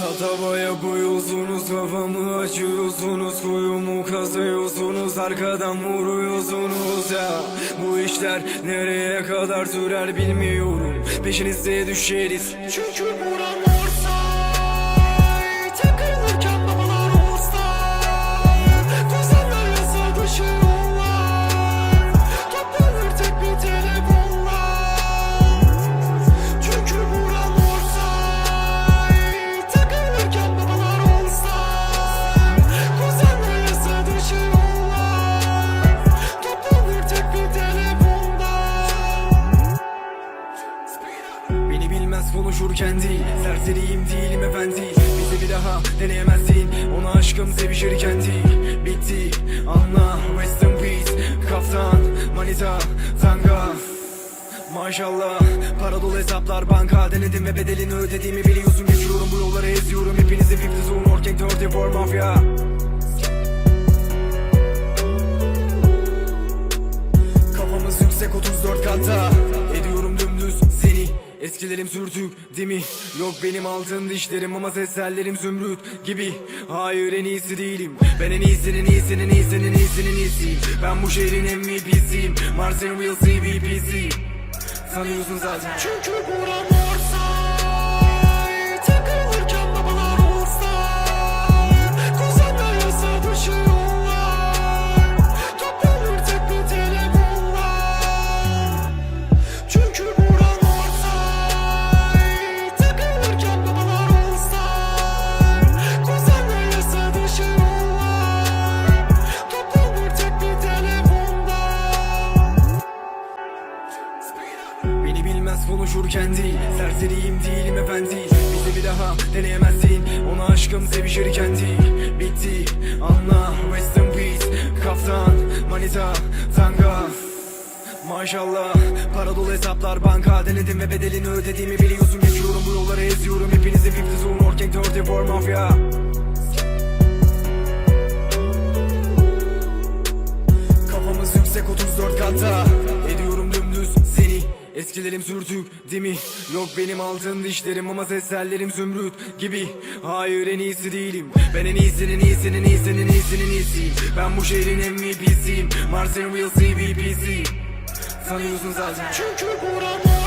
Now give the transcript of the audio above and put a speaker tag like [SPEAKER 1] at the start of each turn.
[SPEAKER 1] Tatavaya koyuyorsunuz kafamı açıyorsunuz Kuyumu kazıyorsunuz arkadan vuruyorsunuz. Ya Bu işler nereye kadar sürer bilmiyorum. Peşinize düşeriz.
[SPEAKER 2] Çünkü buram
[SPEAKER 1] konuşurken değil. Serseriyim değilim efendi Bizi bir daha deneyemezsin. Ona aşkım sevişirken değil Bitti. Anla Rest in peace. Kaftan manita tanga. Maşallah para dolu hesaplar banka. Denedim ve bedelini ödediğimi biliyorsun. Geçiyorum bu yolları eziyorum. Hepinizi 50 zone working 34 mafya Kafamız yüksek 34 katta seni Eskilerim sürtük değil mi? Yok benim altın dişlerim ama ses tellerim zümrüt gibi. Hayır en iyisi değilim. Ben en iyisinin iyisinin iyisinin iyisinin iyisiyim. Ben bu şehrin MVP'siyim Mars'ın real CVP'si Sanıyorsun zaten.
[SPEAKER 2] Çünkü buram
[SPEAKER 1] konuşurken değil. Serseriyim değilim efendi. Bizi bir daha deneyemezsin. Ona aşkım sevişirken değil. Bitti. Anla Rest in peace. Kaftan manita tanga. Maşallah para dolu hesaplar. Banka Denedim ve bedelini ödediğimi biliyorsun. Geçiyorum bu yolları eziyorum. Hepinizi 50 zone working 34 mafya. Kafamız yüksek 34 katta Eskilerim sürtük değil mi? Yok benim altın dişlerim ama ses tellerim zümrüt gibi. Hayır en iyisi değilim. Ben en iyisinin iyisinin iyisinin iyisinin iyisiyim. Ben bu şehrin MVP'siyim Mars'ın real CVP'si Sanıyorsun zaten.
[SPEAKER 2] Çünkü buram